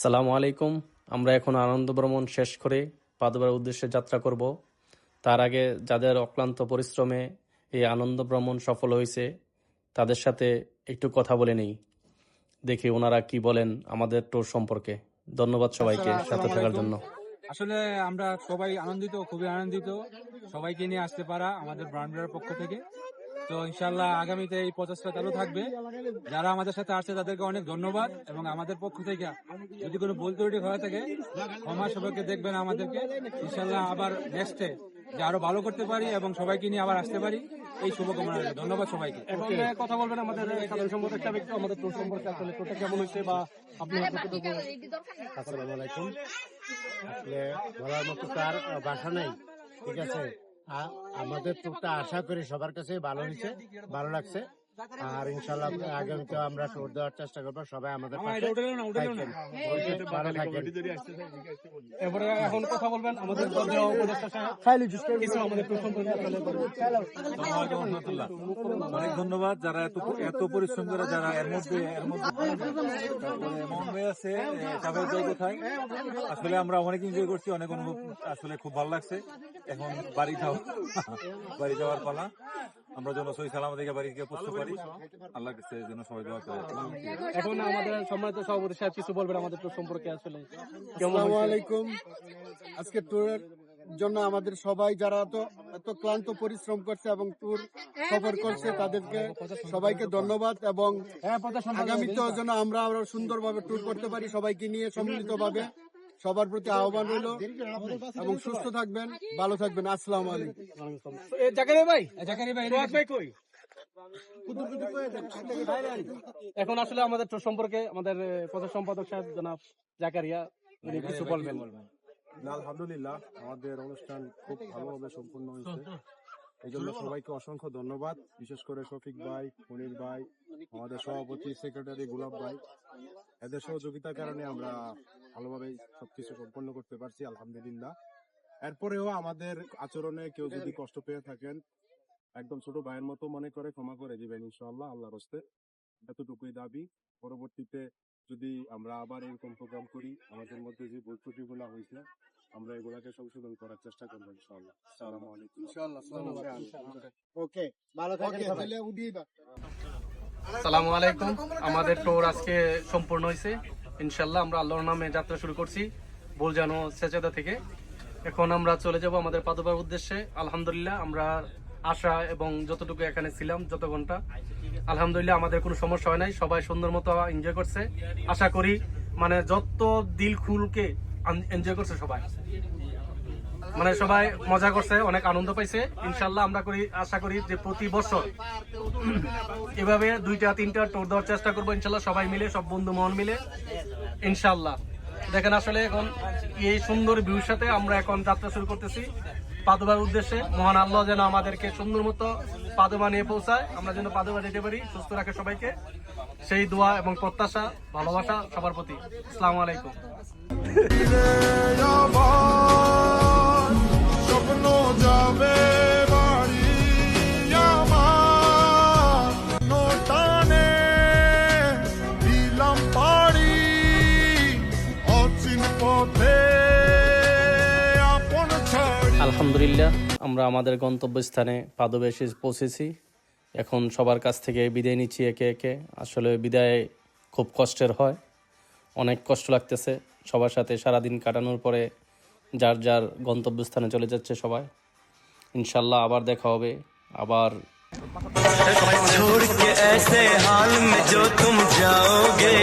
সালামু আলাইকুম। আমরা এখন আনন্দ ভ্রমণ শেষ করে পাদুবার উদ্দেশ্যে যাত্রা করব। তার আগে যাদের অক্লান্ত পরিশ্রমে এই আনন্দ ভ্রমণ সফল হয়েছে তাদের সাথে একটু কথা বলে নেই। দেখি ওনারা কি বলেন আমাদের ট্যুর সম্পর্কে। ধন্যবাদ সবাইকে সাথে থাকার জন্য। আসলে আমরা সবাই আনন্দিত খুবই আনন্দিত। সবাইকে নিয়ে আসতে পারা আমাদের ব্রান্ডের পক্ষ থেকে। তো ইনশাল্লাহ আগামীতে এই প্রচেষ্টা চালু থাকবে। যারা আমাদের সাথে আসছে তাদেরকে অনেক ধন্যবাদ এবং আমাদের পক্ষ থেকে যদি কোনো ভুল ত্রুটি হয়ে থাকে ক্ষমা সবাইকে দেখবেন আমাদেরকে। ইনশাল্লাহ আবার নেক্সটে যে আরও ভালো করতে পারি এবং সবাইকে নিয়ে আবার আসতে পারি এই শুভকামনা ধন্যবাদ সবাইকে। এখন কথা বলবেন আমাদের সাধারণ সম্পাদক সাহেব একটু আমাদের সম্পর্কে আসলে কেমন হয়েছে বা আসসালামু আলাইকুম। আসলে বলার মতো তার ভাষা নেই। ঠিক আছে? আমাদের টুকটা আশা করি সবার কাছে ভালো হয়েছে ভালো লাগছে। আর ইনশাল্লাহ আগামীতে আমরা ট্যুর দেওয়ার চেষ্টা করব সবাই আমাদের এরপরে এখন কথা বলবেন আমাদের। অনেক ধন্যবাদ যারা এত এত পরিশ্রম করে যারা এর মধ্যে এর মধ্যে আছে কোথায় আসলে আমরা অনেক এনজয় করছি অনেক অনুভব আসলে খুব ভালো লাগছে এখন বাড়ি যাও বাড়ি যাওয়ার পালা আমরা যেন সই সালাম থেকে বাড়ি গিয়ে পৌঁছতে পারি। আল্লাহ কাছে যেন সবাই দেওয়া করে। এখন আমাদের সম্মানিত সভাপতি সাহেব কিছু বলবেন আমাদের ট্যুর সম্পর্কে আসলে। আসসালামু আলাইকুম। আজকে ট্যুরের জন্য আমাদের সবাই যারা এত এত ক্লান্ত পরিশ্রম করছে এবং ট্যুর সফর করছে তাদেরকে সবাইকে ধন্যবাদ এবং আগামীতেও যেন আমরা আরও সুন্দরভাবে ট্যুর করতে পারি সবাইকে নিয়ে সম্মিলিতভাবে। সবার প্রতি আহ্বান রইল এবং সুস্থ থাকবেন ভালো থাকবেন আসসালামু আলাইকুম। এ, ভাই জাকারি ভাই ভাই কই? এখন আসলে আমাদের সম্পর্কে আমাদের প্রচার সম্পাদক সাহেব জনাব জাকারিয়া উনি কিছু বলবেন। আলহামদুলিল্লাহ আমাদের অনুষ্ঠান খুব ভালোভাবে সম্পূর্ণ হয়েছে। এই জন্য সবাইকে অসংখ্য ধন্যবাদ। বিশেষ করে শফিক ভাই মনির ভাই আমাদের সভাপতি সেক্রেটারি গোলাপ ভাই। এদের সহযোগিতার কারণে আমরা ভালোভাবে সবকিছু সম্পন্ন করতে পারছি আলহামদুলিল্লাহ। এরপরেও আমাদের আচরণে কেউ যদি কষ্ট পেয়ে থাকেন একদম ছোট ভাইয়ের মতো মনে করে ক্ষমা করে দিবেন ইনশাআল্লাহ আল্লাহর হস্তে। এতটুকুই দাবি। পরবর্তীতে যদি আমরা আবার এরকম প্রোগ্রাম করি আমাদের মধ্যে যে ত্রুটিগুলো হয়েছে আমরা এগুলাকে সংশোধন করার চেষ্টা করব ইনশাআল্লাহ। আসসালামু আলাইকুম। ওকে ভালো থাকেন তাহলে উঠিয়ে দাও। সালামু আলাইকুম। আমাদের ট্যুর আজকে সম্পূর্ণ হয়েছে। ইনশাল্লাহ আমরা আল্লাহর নামে যাত্রা শুরু করছি বলজানো সেচেদা থেকে। এখন আমরা চলে যাব আমাদের পাদুবার উদ্দেশ্যে। আলহামদুলিল্লাহ আমরা আশা এবং যতটুকু এখানে ছিলাম যত ঘণ্টা আলহামদুলিল্লাহ আমাদের কোনো সমস্যা হয় নাই। সবাই সুন্দর মতো এনজয় করছে। আশা করি মানে যত দিল খুলকে এনজয় করছে সবাই। মানে সবাই মজা করছে, অনেক আনন্দ পাইছে। ইনশাল্লাহ আমরা করি, আশা করি যে প্রতি বছর এভাবে দুইটা, তিনটা টোর দেওয়ার চেষ্টা করব, ইনশাল্লাহ সবাই মিলে, সব বন্ধু মহল মিলে। ইনশাল্লাহ। দেখেন আসলে এখন এই সুন্দর ভিউর সাথে আমরা এখন যাত্রা শুরু করতেছি পাদুবার উদ্দেশ্যে। মহান আল্লাহ যেন আমাদেরকে সুন্দর মতো পাদুবা নিয়ে পৌঁছায়। আমরা যেন পাদুবা যেতে পারি, সুস্থ রাখে সবাইকে। সেই দোয়া এবং প্রত্যাশা, ভালোবাসা সবার প্রতি। আসসালামু আলাইকুম। আলহামদুলিল্লাহ, আমরা আমাদের গন্তব্যস্থানে পাদবে পৌঁছেছি। এখন সবার কাছ থেকে বিদায় নিচ্ছি একে একে। আসলে বিদায় খুব কষ্টের হয়, অনেক কষ্ট লাগতেছে। সবার সাথে সারাদিন কাটানোর পরে যার যার গন্তব্যস্থানে চলে যাচ্ছে সবাই ইনশাল্লাহ আবার দেখা হবে আবার छोड़ के ऐसे हाल में जो तुम जाओगे